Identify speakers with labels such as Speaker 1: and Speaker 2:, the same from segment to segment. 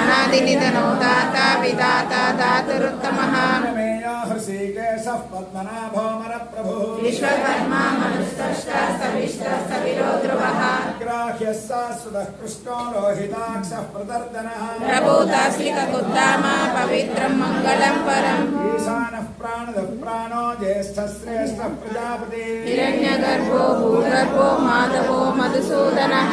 Speaker 1: అనాదినిధనో దాత విదాత దాతురుత్తమః.
Speaker 2: మేయో హృషీకేశः పద్మనాభోమరప్రభుः.
Speaker 1: విశ్వకర్మా మనుస్తష్ట సవిష్ట సవిరో ధ్రువః
Speaker 2: గ్రాహ్యः శాశ్వతः కృష్ణో లోహితాక్షः ప్రదర్దనः.
Speaker 1: ప్రభూతాస్లిక కుద్దామ పవిత్రం మంగళం పరం
Speaker 2: ఈశానः ప్రాణదः ప్రాణో జ్యేష్ఠः శ్రేష్ఠः ప్రజాపతి.
Speaker 1: హిరణ్యగర్భో భూగర్భో మాధవో మధుసూదనః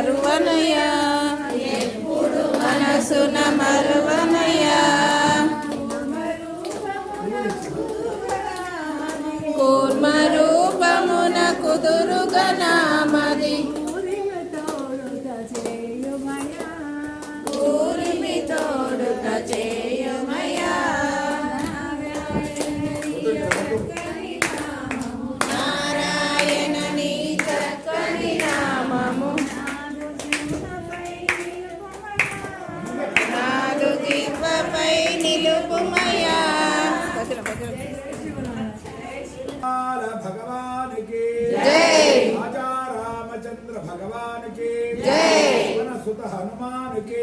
Speaker 1: మరువనయా ఎప్పుడు మనసున మరువనయా కోర్మరు
Speaker 2: భగవానికి
Speaker 1: జై.
Speaker 2: రాజా రామచంద్ర భగవానికి
Speaker 1: జై.
Speaker 2: సుత హనుమానికి